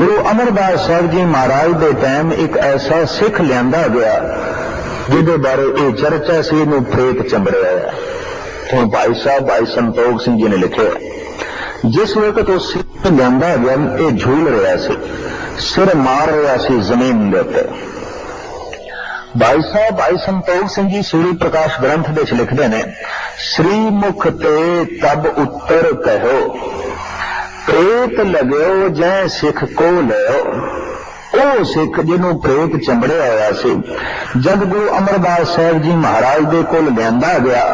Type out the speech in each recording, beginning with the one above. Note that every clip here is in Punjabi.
ਗੁਰੂ ਅਮਰਦਾਸ ਸਾਹਿਬ ਜੀ ਮਹਾਰਾਜ ਦੇ ਟਾਈਮ ਇੱਕ ਐਸਾ ਸਿੱਖ ਲਿਆਂਦਾ ਗਿਆ, ਜਿਹਦੇ ਬਾਰੇ ਇਹ ਚਰਚਾ ਸੀ, ਇਹਨੂੰ ਪ੍ਰੇਤ ਚੰਬੜਿਆ ਹੈ ਹੁਣ ਭਾਈ ਸਾਹਿਬ, ਭਾਈ ਸੰਤੋਖ ਸਿੰਘ ਜੀ ਨੇ ਲਿਖਿਆ, ਜਿਸ ਵਕਤ ਉਹ ਸਿੱਖ ਲਿਆਂਦਾ ਗਿਆ, ਇਹ ਝੂਲ ਰਿਹਾ ਸੀ, ਸਿਰ ਮਾਰ ਰਿਹਾ ਸੀ ਜ਼ਮੀਨ ਦੇ ਉੱਤੇ। ਭਾਈ ਸਾਹਿਬ, ਭਾਈ ਸੰਤੋਖ ਸਿੰਘ ਜੀ ਸੂਰੀ ਪ੍ਰਕਾਸ਼ ਗ੍ਰੰਥ ਦੇ ਵਿੱਚ ਲਿਖਦੇ ਨੇ ਸ੍ਰੀ ਮੁਖ ਤੇ ਤਬ ਉੱਤਰ ਕਹੋ ਪ੍ਰੇਤ ਲਗਿਓ ਜੈ ਸਿੱਖ ਕੋ ਲਿਓ ਉਹ ਸਿੱਖ ਜਿਹਨੂੰ ਪ੍ਰੇਤ ਚੰਬੜਿਆ ਹੋਇਆ ਸੀ। ਜਦ ਗੁਰੂ ਅਮਰਦਾਸ ਸਾਹਿਬ ਜੀ ਮਹਾਰਾਜ ਦੇ ਕੋਲ ਲਿਆਂਦਾ ਗਿਆ,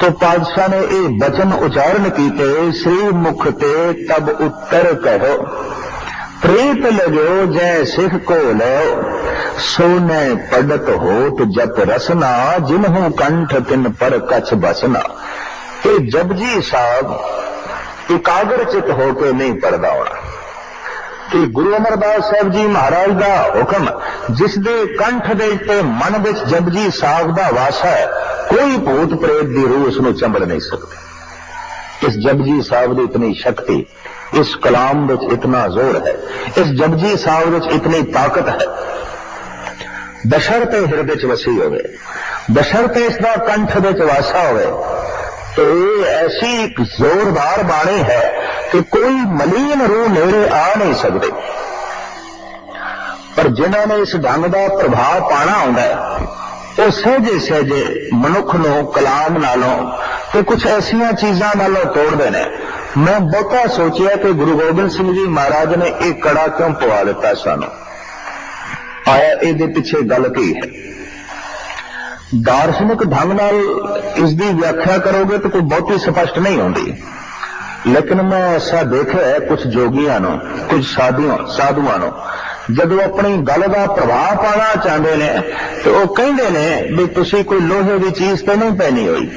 ਤੋ ਪਾਤਸ਼ਾਹ ਨੇ ਇਹ ਬਚਨ ਉਚਾਰਨ ਕੀਤੇ, ਸ੍ਰੀ ਮੁਖ ਤੇ ਤਬ ਉੱਤਰ ਕਹੋ ਪ੍ਰੇਤ ਲਗਿਓ ਜੈ ਸਿੱਖ ਕੋ ਲਿਓ ਸੋਨੇ ਪੜਤ ਹੋਤ ਜਪ ਰਸਨਾ, ਜਿਨਹੂ ਕੰਠ ਤਿਨ ਪਰ ਕਛ ਬਸਨਾ। ਇਹ ਜਪਜੀ ਸਾਹਿਬ ਇਕਾਗਰ ਚਿਤ ਹੋ ਕੇ ਨਹੀਂ ਪੜਦਾ ਹੋਣਾ। ਕਿ ਗੁਰੂ ਅਮਰਦਾਸ ਸਾਹਿਬ ਜੀ ਮਹਾਰਾਜ ਦਾ ਹੁਕਮ, ਜਿਸ ਦੇ ਕੰਠ ਦੇ ਉੱਤੇ ਮਨ ਵਿੱਚ ਜਪਜੀ ਸਾਹਿਬ ਦਾ ਵਾਸਾ ਹੈ, ਕੋਈ ਭੂਤ ਪ੍ਰੇਤ ਦੀ ਰੂਹ ਉਸ ਨੂੰ ਚੰਬੜ ਨਹੀਂ ਸਕਦੀ। ਇਸ ਜਪਜੀ ਸਾਹਿਬ ਦੀ ਇਤਨੀ ਸ਼ਕਤੀ, ਇਸ ਕਲਾਮ ਵਿੱਚ ਇਤਨਾ ਜ਼ੋਰ ਹੈ, ਇਸ ਜਪਜੀ ਸਾਹਿਬ ਵਿੱਚ ਇਤਨੀ ਤਾਕਤ ਹੈ। ਦਸ਼ਰ ਤੇ ਹਿਰਦੇ ਚ ਵਸੀ ਹੋਵੇ ਬਸ਼ਰਤੇ ਇਸ ਦਾ ਕੰਠ ਵਿੱਚ ਵਾਸਾ ਹੋਵੇ ਇਹ ਐਸੀ ਇੱਕ ਜ਼ੋਰਦਾਰ ਬਾਣੀ ਹੈ ਕਿ ਕੋਈ ਮਲੀਨ ਰੂਹ ਨੇੜੇ ਆ ਨਹੀਂ ਸਕਦੇ। ਪਰ ਜਿਨ੍ਹਾਂ ਨੇ ਇਸ ਢੰਗ ਦਾ ਪ੍ਰਭਾਵ ਪਾਣਾ ਆਉਂਦਾ ਹੈ, ਉਹ ਸਹਿਜੇ ਸਹਿਜੇ ਮਨੁੱਖ ਨੂੰ, ਕਲਾਮ ਨਾਲੋਂ ਤੇ ਕੁਝ ਐਸੀਆਂ ਚੀਜ਼ਾਂ ਨਾਲੋਂ ਤੋੜਦੇ ਨੇ। ਮੈਂ ਬਹੁਤਾ ਸੋਚਿਆ ਕਿ ਗੁਰੂ ਗੋਬਿੰਦ ਸਿੰਘ ਜੀ ਮਹਾਰਾਜ ਨੇ ਇਹ ਕੜਾ ਕਿਉਂ ਪਵਾ ਦਿੱਤਾ ਸਾਨੂੰ? ਆਇਆ ਇਹਦੇ ਪਿੱਛੇ ਗੱਲ ਕੀ ਹੈ? ਦਾਰਸ਼ਨਿਕ ਢੰਗ ਨਾਲ ਇਸ ਦੀ ਵਿਆਖਿਆ ਕਰੋਗੇ ਤਾਂ ਕੋਈ ਬਹੁਤੀ ਸਪਸ਼ਟ ਨਹੀਂ ਹੁੰਦੀ ਲੇਕਿਨ ਮੈਂ ਐਸਾ ਦੇਖਿਆ ਹੈ ਕੁਝ ਜੋਗੀਆਂ ਨੂੰ ਕੁਝ ਸਾਧੂਆਂ ਸਾਧੂਆਂ ਨੂੰ, ਜਦੋਂ ਆਪਣੀ ਗੱਲ ਦਾ ਪ੍ਰਭਾਵ ਪਾਣਾ ਚਾਹੁੰਦੇ ਨੇ, ਤੇ ਉਹ ਕਹਿੰਦੇ ਨੇ ਵੀ ਤੁਸੀਂ ਕੋਈ ਲੋਹੇ ਦੀ ਚੀਜ਼ ਤੇ ਨਹੀਂ ਪਹਿਨੀ ਹੋਈ।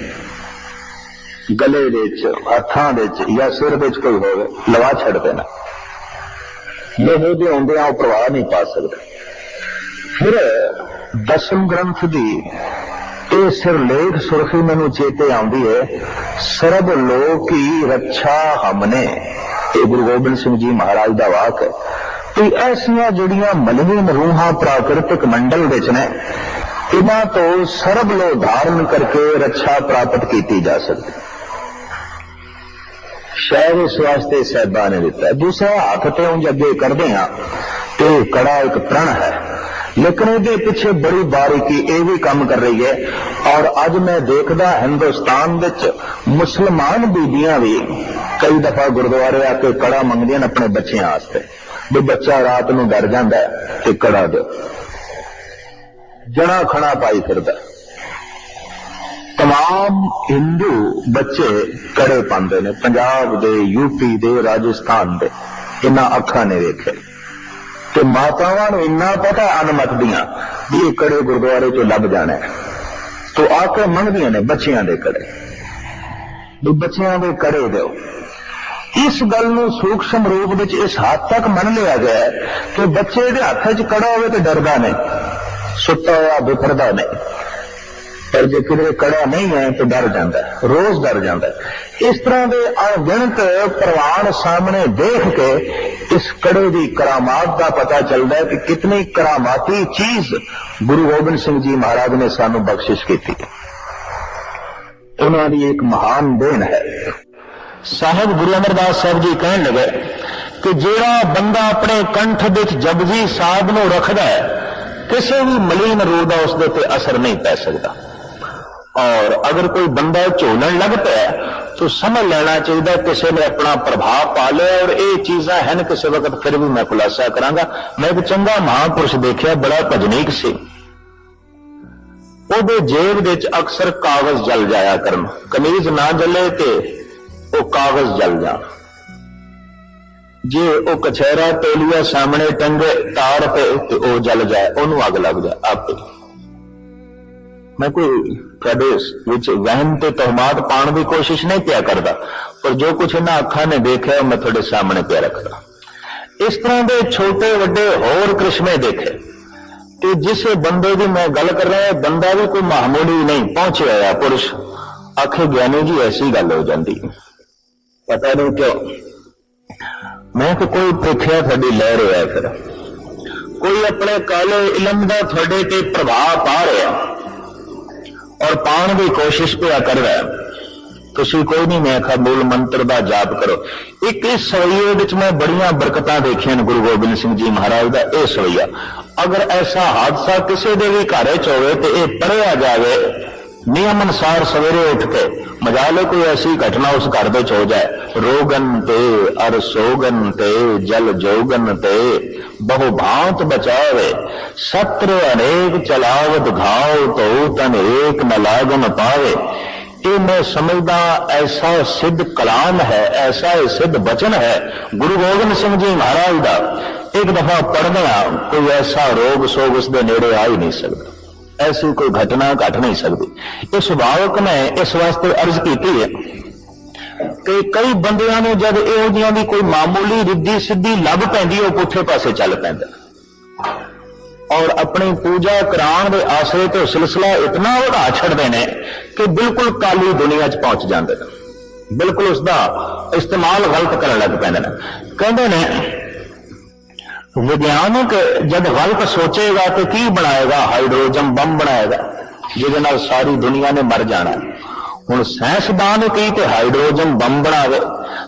ਗਲੇ ਵਿੱਚ, ਹੱਥਾਂ ਵਿੱਚ ਜਾਂ ਸਿਰ ਵਿੱਚ ਕੋਈ ਹੋਵੇ, ਲਵਾ ਛੱਡ ਦੇਣਾ। ਲੋਹੇ ਦੇ ਹੁੰਦਿਆਂ ਉਹ ਪ੍ਰਭਾਵ ਨਹੀਂ ਪਾ ਸਕਦੇ। ਫਿਰ ਦਸਮ ਗ੍ਰੰਥ ਦੀ ਇਹ ਸਿਰਲੇਖ ਸੁਰਖੀ ਮੈਨੂੰ ਚੇਤੇ ਆਉਂਦੀ ਹੈ ਸਰਬ ਲੋਕੀ ਰੱਛਾ ਹਮਨੇ। ਇਹ ਗੁਰੂ ਗੋਬਿੰਦ ਸਿੰਘ ਜੀ ਮਹਾਰਾਜ ਦਾ ਵਾਕ ਹੈ। ਕਿ ਐਸੀਆਂ ਜਿਹੜੀਆਂ ਮਲਵੀਨ ਰੂਹਾਂ ਪ੍ਰਾਕਿਰਤਿਕ ਮੰਡਲ ਵਿੱਚ ਨੇ, ਇਹਨਾਂ ਤੋਂ ਸਰਬ ਲੋ ਧਾਰਨ ਕਰਕੇ ਰੱਛਾ ਪ੍ਰਾਪਤ ਕੀਤੀ ਜਾ ਸਕਦੀ। ਸ਼ਹਿਰ ਇਸ ਵਾਸਤੇ ਸਹਿਬਾ ਨੇ ਦਿੱਤਾ। ਦੂਸਰਾ ਹੱਥ ਤੇ ਉਂਝ ਅੱਗੇ ਕਰਦੇ ਹਾਂ, ਤੇ ਕੜਾ ਇੱਕ ਪ੍ਰਣ ਹੈ। ਲੇਕਿਨ ਇਹਦੇ ਪਿੱਛੇ ਬੜੀ ਬਾਰੀਕੀ ਇਹ ਵੀ ਕੰਮ ਕਰ ਰਹੀ ਹੈ। ਔਰ ਅੱਜ ਮੈਂ ਦੇਖਦਾ ਹਿੰਦੁਸਤਾਨ ਵਿੱਚ ਮੁਸਲਮਾਨ ਬੀਬੀਆਂ ਵੀ ਕਈ ਦਫਾ ਗੁਰਦੁਆਰੇ ਆ ਕੇ ਕੜਾ ਮੰਗਦੀਆਂ ਨੇ ਆਪਣੇ ਬੱਚਿਆਂ ਵਾਸਤੇ। ਵੀ ਬੱਚਾ ਰਾਤ ਨੂੰ ਡਰ ਜਾਂਦਾ ਹੈ ਤੇ ਕੜਾ ਦਿਓ। ਜਣਾ ਖਣਾ ਪਾਈ ਫਿਰਦਾ ਤਮਾਮ ਹਿੰਦੂ ਬੱਚੇ ਕੜੇ ਪਾਉਂਦੇ ਨੇ। ਪੰਜਾਬ ਦੇ ਯੂਪੀ ਦੇ, ਰਾਜਸਥਾਨ ਦੇ। ਇਹਨਾਂ ਅੱਖਾਂ ਨੇ ਵੇਖੇ। ਤੇ ਮਾਤਾਵਾਂ ਨੂੰ ਇੰਨਾ ਪਤਾ ਅਨਮਤ ਦੀਆਂ ਵੀ ਇਹ ਕੜੇ ਗੁਰਦੁਆਰੇ ਚੋਂ ਲੱਭ ਜਾਣਾ ਹੈ। ਤੋ ਆ ਕੇ ਮੰਗਦੀਆਂ ਨੇ ਬੱਚਿਆਂ ਦੇ ਕੜੇ। ਵੀ ਬੱਚਿਆਂ ਦੇ ਕੜੇ ਦਿਓ। ਇਸ ਗੱਲ ਨੂੰ ਸੂਖਸ਼ਮ ਰੂਪ ਵਿੱਚ ਇਸ ਹੱਦ ਤੱਕ ਮੰਨ ਲਿਆ ਗਿਆ ਕਿ ਬੱਚੇ ਦੇ ਹੱਥ 'ਚ ਕੜਾ ਹੋਵੇ ਤੇ ਡਰਦਾ ਨਹੀਂ। ਸੁੱਤਾ ਹੋਇਆ ਬਿਫਰਦਾ ਨਹੀਂ। ਪਰ ਜੇ ਕਿਤੇ ਕੜਾ ਨਹੀਂ ਹੈ ਤਾਂ ਡਰ ਜਾਂਦਾ ਰੋਜ਼ ਡਰ ਜਾਂਦਾ ਇਸ ਤਰ੍ਹਾਂ ਦੇ ਅਣਗਿਣਤ ਪ੍ਰਵਾਨ ਸਾਹਮਣੇ ਦੇਖ ਕੇ ਇਸ ਕੜੇ ਦੀ ਕਰਾਮਾਤ ਦਾ ਪਤਾ ਚੱਲਦਾ ਹੈ ਕਿ ਕਿਤਨੀ ਕਰਾਮਾਤੀ ਚੀਜ਼ ਗੁਰੂ ਗੋਬਿੰਦ ਸਿੰਘ ਜੀ ਮਹਾਰਾਜ ਨੇ ਸਾਨੂੰ ਬਖਸ਼ਿਸ਼ ਕੀਤੀ। ਉਹਨਾਂ ਦੀ ਇੱਕ ਮਹਾਨ ਦੇਣ ਹੈ। ਸਾਹਿਬ ਗੁਰੂ ਅਮਰਦਾਸ ਸਾਹਿਬ ਜੀ ਕਹਿਣ ਲੱਗੇ ਕਿ ਜਿਹੜਾ ਬੰਦਾ ਆਪਣੇ ਕੰਠ ਵਿੱਚ ਜਪਜੀ ਸਾਹਿਬ ਨੂੰ ਰੱਖਦਾ ਹੈ, ਕਿਸੇ ਵੀ ਮਲੀਨ ਰੂਹ ਦਾ ਉਸ ਦੇ ਤੇ ਅਸਰ ਨਹੀਂ ਪੈ ਸਕਦਾ। ਔਰ ਅਗਰ ਕੋਈ ਬੰਦਾ ਝੋਲਣ ਲੱਗ ਪਿਆ, ਤਾਂ ਸਮਝ ਲੈਣਾ ਚਾਹੀਦਾ ਕਿਸੇ ਨੇ ਆਪਣਾ ਪ੍ਰਭਾਵ ਪਾ ਲਿਆ ਔਰ ਇਹ ਚੀਜ਼ਾਂ ਹਨ ਕਿਸੇ ਵਕਤ ਫਿਰ ਵੀ ਮੈਂ ਖੁਲਾਸਾ ਕਰਾਂਗਾ। ਮੈਂ ਇੱਕ ਚੰਗਾ ਮਹਾਂਪੁਰਸ਼ ਦੇਖਿਆ, ਬੜਾ ਭਜਨੀਕ ਸੀ। ਉਹਦੇ ਜੇਬ ਵਿੱਚ ਅਕਸਰ ਕਾਗਜ਼ ਜਲ ਜਾਇਆ ਕਰਨ। ਕਮੀਜ਼ ਨਾ ਜਲੇ ਤੇ ਉਹ ਕਾਗਜ਼ ਜਲ ਜਾਣ। ਜੇ ਉਹ ਕਛਹਿਰਾ ਤੋਲੀਆ ਸਾਹਮਣੇ ਟੰਗੇ, ਤਾਰ ਤੇ ਤੇ ਉਹ ਜਲ ਜਾਏ, ਉਹਨੂੰ ਅੱਗ ਲੱਗ ਜਾਏ, ਆਪੇ। ਮੈਂ ਕੋਈ ਤੁਹਾਡੇ ਵਿੱਚ ਵਹਿਮ ਤੇ ਤਹਮਾਤ ਪਾਉਣ ਦੀ ਕੋਸ਼ਿਸ਼ ਨਹੀਂ ਪਿਆ ਕਰਦਾ, ਪਰ ਜੋ ਕੁਝ ਇਹਨਾਂ ਅੱਖਾਂ ਨੇ ਦੇਖਿਆ, ਉਹ ਮੈਂ ਤੁਹਾਡੇ ਸਾਹਮਣੇ ਪਿਆ ਰੱਖਦਾ। ਇਸ ਤਰ੍ਹਾਂ ਦੇ ਛੋਟੇ ਵੱਡੇ ਹੋਰ ਕ੍ਰਿਸ਼ਮੇ ਦੇਖੇ ਤੇ ਜਿਸ ਬੰਦੇ ਦੀ ਮੈਂ ਗੱਲ ਕਰ ਰਿਹਾ ਬੰਦਾ ਵੀ ਕੋਈ ਮਾਮੂਲੀ ਨਹੀਂ, ਪਹੁੰਚਿਆ ਹੋਇਆ ਪੁਰਸ਼। ਆਖੇ, ਗਿਆਨੀ ਜੀ, ਐਸੀ ਗੱਲ ਹੋ ਜਾਂਦੀ। ਪਤਾ ਨਹੀਂ ਕਿਉਂ। ਮੈਂ ਕਿ ਕੋਈ ਪ੍ਰੀਖਿਆ ਤੁਹਾਡੀ ਲੈ ਰਿਹਾ ਫਿਰ। ਕੋਈ ਆਪਣੇ ਕਾਲੇ ਇਲਮ ਦਾ ਤੁਹਾਡੇ ਤੇ ਪ੍ਰਭਾਵ ਪਾ ਰਿਹਾ। ਔਰ ਪਾਉਣ ਦੀ ਕੋਸ਼ਿਸ਼ ਪਿਆ ਕਰਦਾ ਤੁਸੀਂ ਕੋਈ ਨਹੀਂ, ਮੈਂ ਆਖਾ ਮੂਲ ਮੰਤਰ ਦਾ ਜਾਪ ਕਰੋ। ਇੱਕ ਇਸ ਸਵਈਏ ਵਿੱਚ ਮੈਂ ਬੜੀਆਂ ਬਰਕਤਾਂ ਦੇਖੀਆਂ ਨੇ ਗੁਰੂ ਗੋਬਿੰਦ ਸਿੰਘ ਜੀ ਮਹਾਰਾਜ ਦਾ ਇਹ ਸਵਈਆ। ਅਗਰ ਐਸਾ ਹਾਦਸਾ ਕਿਸੇ ਦੇ ਵੀ ਘਰੇ ਚ ਹੋਵੇ ਤੇ ਇਹ ਪੜਿਆ ਜਾਵੇ ਨਿਯਮ ਅਨੁਸਾਰ ਸਵੇਰੇ ਉੱਠ ਕੇ ਮਜਾਲੇ ਕੋਈ ਐਸੀ ਘਟਨਾ ਉਸ ਘਰ ਵਿੱਚ ਹੋ ਜਾਏ। ਰੋਗਨ ਤੇ ਅਰ ਸੋਗਨ ਤੇ, ਜਲ ਜੋਗਨ ਤੇ ਬਹੁ ਭਾਂਤ ਬਚਾਵੇ। ਸਤਰ ਅਨੇਕ ਚਲਾਵਤ ਘਾਉ ਤੋ ਤਨ ਏਕ ਨ ਲਾਗਨ ਪਾਵੇ। ਇਹ ਮੈਂ ਸਮਝਦਾ ਐਸਾ ਸਿੱਧ ਕਲਾਮ ਹੈ, ਐਸਾ ਇਹ ਸਿੱਧ ਬਚਨ ਹੈ, ਗੁਰੂ ਗੋਬਿੰਦ ਸਿੰਘ ਜੀ ਮਹਾਰਾਜ ਦਾ। ਇੱਕ ਦਫਾ ਪੜ੍ਹਦਿਆਂ ਕੋਈ ਐਸਾ ਰੋਗ ਸੋਗ ਉਸ ਦੇ ਨੇੜੇ ਆ ਹੀ ਨਹੀਂ ਸਕਦਾ। ਐਸੀ ਕੋਈ ਘਟਨਾ ਘਟ ਨਹੀਂ ਸਕਦੀ। ਇਹ ਸੁਭਾਵਕ ਮੈਂ ਇਸ ਵਾਸਤੇ ਅਰਜ਼ ਕੀਤੀ ਹੈ ਕਿ ਕਈ ਬੰਦਿਆਂ ਨੂੰ ਜਦ ਇਹੋ ਜਿਹੀਆਂ ਦੀ ਕੋਈ ਮਾਮੂਲੀ ਰਿੱਧੀ ਸਿੱਧੀ ਲੱਭ ਪੈਂਦੀ, ਉਹ ਪੁੱਠੇ ਪਾਸੇ ਚੱਲ ਪੈਂਦਾ। ਔਰ ਆਪਣੀ ਪੂਜਾ ਕਰਾਉਣ ਦੇ ਆਸਰੇ ਤੇ ਸਿਲਸਿਲਾ ਇਤਨਾ ਵਧਾ ਛੱਡਦੇ ਨੇ ਕਿ ਬਿਲਕੁਲ ਕਾਲੀ ਦੁਨੀਆ 'ਚ ਪਹੁੰਚ ਜਾਂਦੇ ਨੇ। ਬਿਲਕੁਲ ਉਸ ਦਾ ਇਸਤੇਮਾਲ ਗਲਤ ਕਰਨ ਲੱਗ ਪੈਂਦੇ ਨੇ। ਕਹਿੰਦੇ ਨੇ ਵਿਗਿਆਨਕ ਜਦ ਗਲਤ ਸੋਚੇਗਾ ਤੇ ਕੀ ਬਣਾਏਗਾ? ਹਾਈਡਰੋਜਨ ਬੰਬ ਬਣਾਏਗਾ। ਜਿਹਦੇ ਨਾਲ ਸਾਰੀ ਦੁਨੀਆ ਨੇ ਮਰ ਜਾਣਾ। ਹੁਣ ਸਾਇੰਸਦਾਨ ਕੀ ਤੇ ਹਾਈਡਰੋਜਨ ਬੰਬ ਬਣਾਵੇ?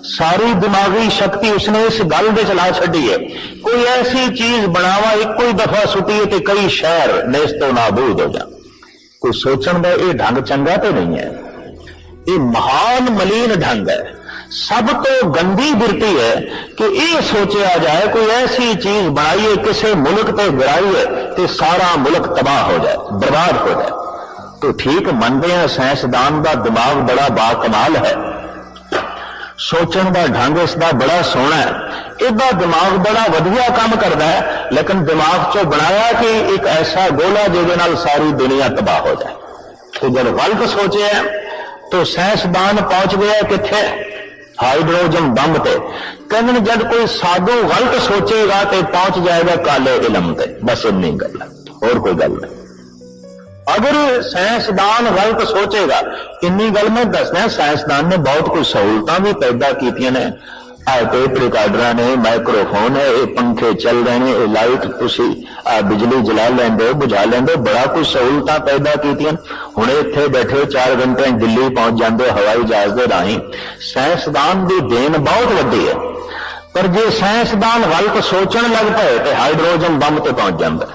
ਸਾਰੀ ਦਿਮਾਗੀ ਸ਼ਕਤੀ ਉਸਨੇ ਇਸ ਗੱਲ ਦੇ ਚਲਾ ਛੱਡੀ ਹੈ। ਕੋਈ ਐਸੀ ਚੀਜ਼ ਬਣਾਵਾ, ਇੱਕੋ ਹੀ ਦਫਾ ਸੁੱਟੀਏ ਤੇ ਕਈ ਸ਼ਹਿਰ ਨੇਸਤੋ ਨਾਬੂਦ ਹੋ ਜਾਣ। ਕੋਈ ਸੋਚਣ ਦਾ ਇਹ ਢੰਗ ਚੰਗਾ ਤੇ ਨਹੀਂ ਹੈ। ਇਹ ਮਹਾਨ ਮਲੀਨ ਢੰਗ ਹੈ। ਸਭ ਤੋਂ ਗੰਦੀ ਬਿਰਤੀ ਹੈ ਕਿ ਇਹ ਸੋਚਿਆ ਜਾਏ ਕੋਈ ਐਸੀ ਚੀਜ਼ ਬਣਾਈਏ, ਕਿਸੇ ਮੁਲਕ ਤੇ ਗਿਰਾਈਏ ਤੇ ਸਾਰਾ ਮੁਲਕ ਤਬਾਹ ਹੋ ਜਾਏ, ਬਰਬਾਦ ਹੋ ਜਾਏ। ਤੇ ਠੀਕ ਮੰਨਦੇ ਆ ਸਾਇੰਸਦਾਨ ਦਾ ਦਿਮਾਗ ਬੜਾ ਬਾ ਕਮਾਲ ਹੈ। ਸੋਚਣ ਦਾ ਢੰਗ ਇਸ ਦਾ ਬੜਾ ਸੋਹਣਾ ਹੈ। ਇਹਦਾ ਦਿਮਾਗ ਬੜਾ ਵਧੀਆ ਕੰਮ ਕਰਦਾ ਹੈ, ਲੇਕਿਨ ਦਿਮਾਗ ਚੋਂ ਬਣਾਇਆ ਕਿ ਇੱਕ ਐਸਾ ਗੋਲਾ ਜਿਹਦੇ ਨਾਲ ਸਾਰੀ ਦੁਨੀਆ ਤਬਾਹ ਹੋ ਜਾਏ। ਤੇ ਜਦ ਗਲਤ ਸੋਚਿਆ, ਤਾਂ ਸਾਇੰਸਦਾਨ ਪਹੁੰਚ ਗਿਆ ਕਿੱਥੇ? ਹਾਈਡਰੋਜਨ ਬੰਬ ਤੇ। ਕਹਿੰਦੇ ਨੇ ਜਦ ਕੋਈ ਸਾਧੂ ਗਲਤ ਸੋਚੇਗਾ ਤੇ ਪਹੁੰਚ ਜਾਏਗਾ ਕਾਲੇ ਇਲਮ ਤੇ। ਬਸ ਇੰਨੀ ਗੱਲ ਹੈ ਹੋਰ ਕੋਈ ਗੱਲ ਨਹੀਂ। ਅਗਰ ਸਾਇੰਸਦਾਨ ਗਲਤ ਸੋਚੇਗਾ, ਇੰਨੀ ਗੱਲ ਮੈਂ ਦੱਸਦਾ, ਸਾਇੰਸਦਾਨ ਨੇ ਬਹੁਤ ਕੁਝ ਸਹੂਲਤਾਂ ਵੀ ਪੈਦਾ ਕੀਤੀਆਂ ਨੇ। ਆਹ ਟੇਪ ਰਿਕਾਰਡਰਾਂ ਨੇ ਮਾਈਕ੍ਰੋਫੋਨ ਹੈ ਇਹ ਪੰਖੇ ਚੱਲ ਰਹੇ ਨੇ, ਇਹ ਲਾਈਟ ਤੁਸੀਂ ਆ ਬਿਜਲੀ ਜਲਾ ਲੈਂਦੇ ਹੋ, ਬੁਝਾ ਲੈਂਦੇ ਹੋ, ਬੜਾ ਕੁਝ ਸਹੂਲਤਾਂ ਪੈਦਾ ਕੀਤੀਆਂ। ਹੁਣ ਇੱਥੇ ਬੈਠੇ 4 ਘੰਟੇ ਦਿੱਲੀ ਪਹੁੰਚ ਜਾਂਦੇ ਹਵਾਈ ਜਹਾਜ਼ ਦੇ ਰਾਹੀਂ। ਸਾਇੰਸਦਾਨ ਦੀ ਦੇਣ ਬਹੁਤ ਵੱਡੀ ਹੈ। ਪਰ ਜੇ ਸਾਇੰਸਦਾਨ ਗਲਤ ਸੋਚਣ ਲੱਗ ਪਏ ਤੇ ਹਾਈਡਰੋਜਨ ਬੰਬ ਤੇ ਪਹੁੰਚ ਜਾਂਦਾ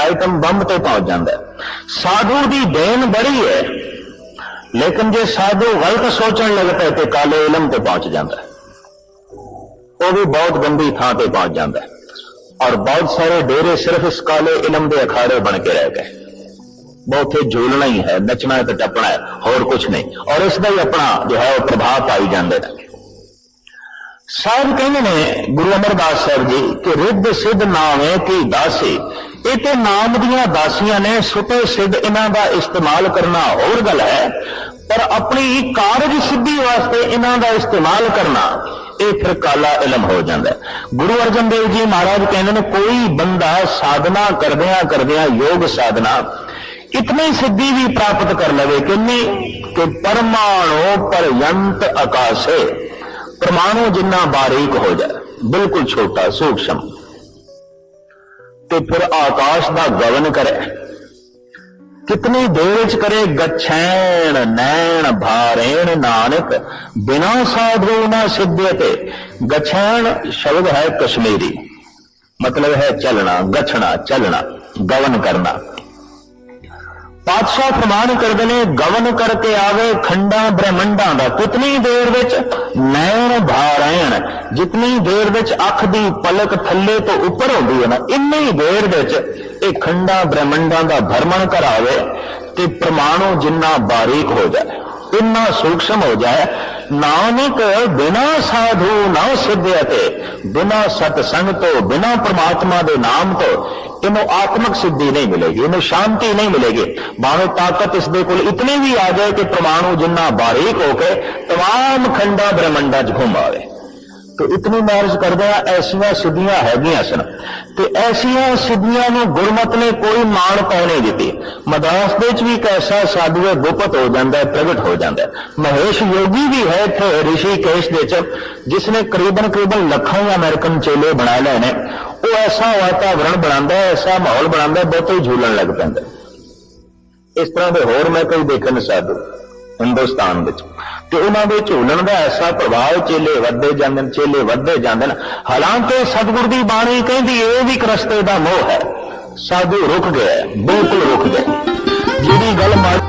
ਆਈਟਮ ਬੰਬ ਤੇ ਪਹੁੰਚ ਜਾਂਦਾ ਸਾਧੂ ਦੀ ਦੇਣ ਬੜੀ ਹੈ। ਲੇਕਿਨ ਜੇ ਸਾਧੂ ਗਲਤ ਸੋਚਣ ਲੱਗ ਪਏ ਤੇ ਕਾਲੇ ਇਲਮ ਤੇ ਪਹੁੰਚ ਜਾਂਦਾ ਹੈ। ਉਹ ਵੀ ਬਹੁਤ ਗੰਦੀ ਥਾਂ ਤੇ ਪਹੁੰਚ ਜਾਂਦਾ ਹੈ। ਔਰ ਬਹੁਤ ਸਾਰੇ ਡੇਰੇ ਸਿਰਫ ਇਸ ਕਾਲੇ ਇਲਮ ਦੇ ਅਖਾੜੇ ਬਣ ਕੇ ਰਹਿ ਗਏ। ਬਹੁਤੇ ਝੂਲਣਾ ਹੀ ਹੈ, ਨੱਚਣਾ ਹੈ ਤੇ ਟੱਪਣਾ ਹੈ, ਹੋਰ ਕੁਝ ਨਹੀਂ। ਔਰ ਇਸ ਦਾ ਹੀ ਆਪਣਾ ਜੋ ਹੈ ਉਹ ਪ੍ਰਭਾਵ ਪਾਈ ਜਾਂਦੇ ਨੇ ਸਾਹਿਬ ਕਹਿੰਦੇ ਨੇ ਗੁਰੂ ਅਮਰਦਾਸ ਸਾਹਿਬ ਜੀ ਕਿ ਰਿੱਧ ਸਿੱਧ ਨਾਵੇਂ ਕੀ ਦਾਸੀ। ਇਹ ਤੇ ਨਾਮ ਦੀਆਂ ਦਾਸੀਆਂ ਨੇ ਸੁਤੇ ਸਿੱਧ ਇਹਨਾਂ ਦਾ ਇਸਤੇਮਾਲ ਕਰਨਾ ਹੋਰ ਗੱਲ ਹੈ, ਪਰ ਆਪਣੀ ਕਾਰਜ ਸਿੱਧੀ ਵਾਸਤੇ ਇਹਨਾਂ ਦਾ ਇਸਤੇਮਾਲ ਕਰਨਾ, ਇਹ ਫਿਰ ਕਾਲਾ ਇਲਮ ਹੋ ਜਾਂਦਾ ਗੁਰੂ ਅਰਜਨ ਦੇਵ ਜੀ ਮਹਾਰਾਜ ਕਹਿੰਦੇ ਨੇ, ਕੋਈ ਬੰਦਾ ਸਾਧਨਾ ਕਰਦਿਆਂ ਕਰਦਿਆਂ ਯੋਗ ਸਾਧਨਾ ਇਤਨੀ ਸਿੱਧੀ ਵੀ ਪ੍ਰਾਪਤ ਕਰ ਲਵੇ ਕਿੰਨੀ? ਕਿ ਪਰਮਾਣੂ ਪਰਯੰਤ ਆਕਾਸ਼ੇ, ਪਰਮਾਣੂ ਜਿੰਨਾ ਬਾਰੀਕ ਹੋ ਜਾਏ, ਬਿਲਕੁਲ ਛੋਟਾ, ਸੂਖਸ਼ਮ। ਤੇ ਫਿਰ ਆਕਾਸ਼ ਦਾ ਗਵਨ ਕਰੇ। ਕਿਤਨੀ ਦੇਰ ਚ ਕਰੇ? ਗਛੈਣ, ਨੈਣ, ਭਾਰੇਣ ਨਾਨਕ, ਬਿਨਾ ਸਾਧੂ ਨਾ ਸਿੱਧੇ ਤੇ। ਗਛੈਣ ਸ਼ਬਦ ਹੈ ਕਸ਼ਮੀਰੀ। ਮਤਲਬ ਹੈ ਚੱਲਣਾ, ਗਛਣਾ, ਚੱਲਣਾ, ਗਵਨ ਕਰਨਾ। ਪਾਤਸ਼ਾਹ ਪ੍ਰਮਾਣ ਕਰਦੇ ਨੇ, ਗਵਨ ਕਰਕੇ ਆਵੇ, ਖੰਡਾਂ ਬ੍ਰਹਮੰਡਾਂ ਦਾ। ਕਿਤਨੀ ਦੇਰ ਵਿੱਚ ਨੈਣ ਭਾਰੈਣ, ਜਿਤਨੀ ਦੇਰ ਵਿੱਚ ਅੱਖ ਦੀ ਪਲਕ ਥੱਲੇ ਤੋਂ ਉੱਪਰ ਹੁੰਦੀ ਹੈ ਨਾ, ਇੰਨੀ ਦੇਰ ਵਿੱਚ ਇਹ ਖੰਡਾਂ ਬ੍ਰਹਮੰਡਾਂ ਦਾ ਭਰਮਣ ਕਰਾਵੇ ਤੇ ਪ੍ਰਮਾਣੂ ਜਿੰਨਾ ਬਾਰੀਕ ਹੋ ਜਾਏ ਇੰਨਾ ਸੂਖਸ਼ਮ ਹੋ ਜਾਏ। ਨਾਨਕ ਬਿਨਾ ਸਾਧੂ ਨਾ ਸਿੱਧਿਆ ਤੇ ਬਿਨਾ ਸਤਸੰਗ ਤੋਂ, ਬਿਨਾ ਪ੍ਰਮਾਤਮਾ ਦੇ ਨਾਮ ਤੋਂ ਇਹਨੂੰ ਆਤਮਿਕ ਸਿੱਧੀ ਨਹੀਂ ਮਿਲੇਗੀ ਇਹਨੂੰ ਸ਼ਾਂਤੀ ਨਹੀਂ ਮਿਲੇਗੀ ਭਾਵੇਂ ਤਾਕਤ ਇਸ ਦੇ ਕੋਲ ਇਤਨੀ ਵੀ ਆ ਜਾਏ ਕਿ ਪ੍ਰਮਾਣੂ ਜਿੰਨਾ ਬਾਰੀਕ ਹੋ ਕੇ तमाम ਖੰਡਾ ਬ੍ਰਹਮੰਡਾਂ 'ਚ ਘੁੰਮ ਆਵੇ ਤੇ ਇਤਨੀ ਮਾਰਜ ਕਰਦੇ ਆ ਐਸੀਆਂ ਸਿੱਧੀਆਂ ਹੈਗੀਆਂ ਸਨ ਤੇ ਐਸੀਆਂ ਸਿੱਧੀਆਂ ਨੂੰ ਗੁਰਮਤ ਨੇ ਕੋਈ ਮਾਣ ਪਾਉ ਨਹੀਂ ਦਿੱਤੀ ਮਦਾਸ ਦੇ ਵਿੱਚ ਵੀ ਇੱਕ ਐਸਾ ਸਾਧੂ ਹੈ ਗੁਪਤ ਹੋ ਜਾਂਦਾ ਹੈ ਪ੍ਰਗਟ ਹੋ ਜਾਂਦਾ ਹੈ ਮਹੇਸ਼ ਯੋਗੀ ਵੀ ਹੈ ਇੱਥੇ ਰਿਸ਼ੀਕੇਸ਼ ਦੇ ਚ ਜਿਸ ਨੇ ਕਰੀਬਨ ਕਰੀਬਨ ਲੱਖਾਂ ਹੀ ਅਮਰੀਕਨ ਚੇਲੇ ਬਣਾ ਲਏ ਨੇ ਉਹ ਐਸਾ ਵਾਤਾਵਰਣ ਬਣਾਉਂਦਾ ਹੈ ਐਸਾ ਮਾਹੌਲ ਬਣਾਉਂਦਾ ਹੈ ਬਹੁਤੇ ਝੂਲਣ ਲੱਗ ਪੈਂਦਾ। ਇਸ ਤਰ੍ਹਾਂ ਦੇ ਹੋਰ ਮੈਂ ਕਈ ਦੇਖਣ ਸਾਧੂ, ਹਿੰਦੁਸਤਾਨ ਵਿੱਚ। ਤੇ ਉਹਨਾਂ ਦੇ ਝੂਲਣ ਦਾ ਐਸਾ ਪ੍ਰਭਾਵ ਚੇਲੇ ਵੱਧਦੇ ਜਾਂਦੇ ਨੇ, ਚੇਲੇ ਵੱਧਦੇ ਜਾਂਦੇ ਨੇ। ਹਾਲਾਂਕਿ ਸਤਿਗੁਰ ਦੀ ਬਾਣੀ ਕਹਿੰਦੀ, ਇਹ ਵੀ ਇੱਕ ਰਸਤੇ ਦਾ ਮੋਹ ਹੈ। ਸਾਧੂ ਰੁਕ ਗਿਆ ਬਿਲਕੁਲ ਰੁਕ ਗਿਆ ਜਿਹੜੀ ਗੱਲ ਮਾੜੀ